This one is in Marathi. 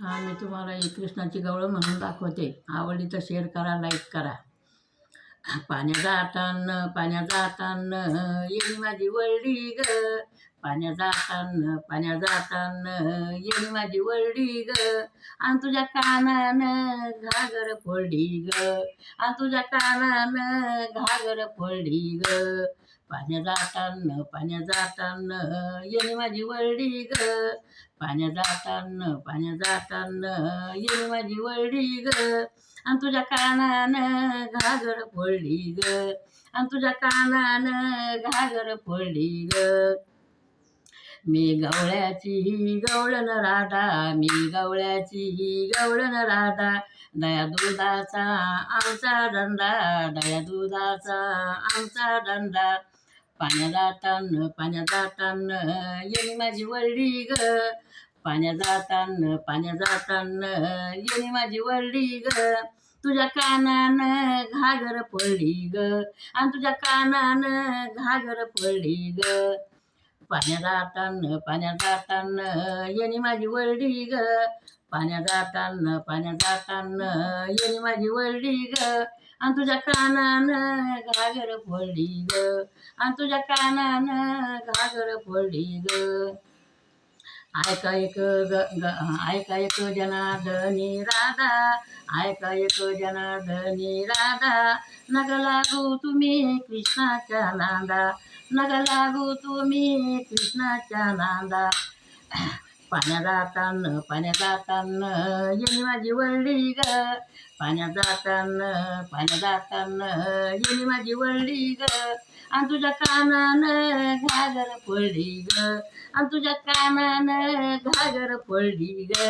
हा मी तुम्हाला एक कृष्णाची गवळं म्हणून दाखवते. आवडली तर शेअर करा लाईक करा. पाण्या पाण्याचा पाण्या जातान येणी माझी वळली ग. पाण्या जातान पाण्या जातान येणी माझी वरडी ग. आणि तुझ्या कानान घागर फोडली ग. आणि तुझ्या कानान घागर फोडली ग. पाण्या जातान पाण्या जातान येणी माझी वरडी ग. पाण्या जातान पाण्या जातान येणी माझी वरडी ग. आणि तुझ्या कानानं घागर फोडली ग. आणि तुझ्या कानानं घागर फोडली ग. मी गवळ्याची गवळण राधा मी गवळ्याची गवळण राधा. दया दुधाचा आमचा धंदा दया दुधाचा आमचा धंदा. पाण्या जाताना पाण्या जाताना येणी माझी वळली ग. पाण्या जाताना पाण्या जाताना येणी माझी वळली ग. तुझ्या कानानं घागर पडली ग. आणि तुझ्या कानानं घागर पडली ग. पाण्या जातान पाण्या जातान येणी माझी वरडी ग. पाण्या जातान पाण्या जातान येणी माझी वरडी ग. आणि तुझ्या कानानं घागर फोडली ग. आणि तुझ्या कानानं घागर फोडली ग. आयका एक ग आयका ऐका एक जनार्दनी राधा आयका एक जनार्दनी राधा नग लागू तुम्ही कृष्णाच्या नांदा. नग लागू तुम्ही कृष्णाच्या नांदा. पाण्याचा जातान पाण्याचा जातान येणी माझी वळली ग. पाण्याचा जातान पाण्याचा जातान येणी माझी वळली ग. आणि तुझ्या कानानं घागर पडली ग. आणि तुझ्या कानानं घागर पडली ग.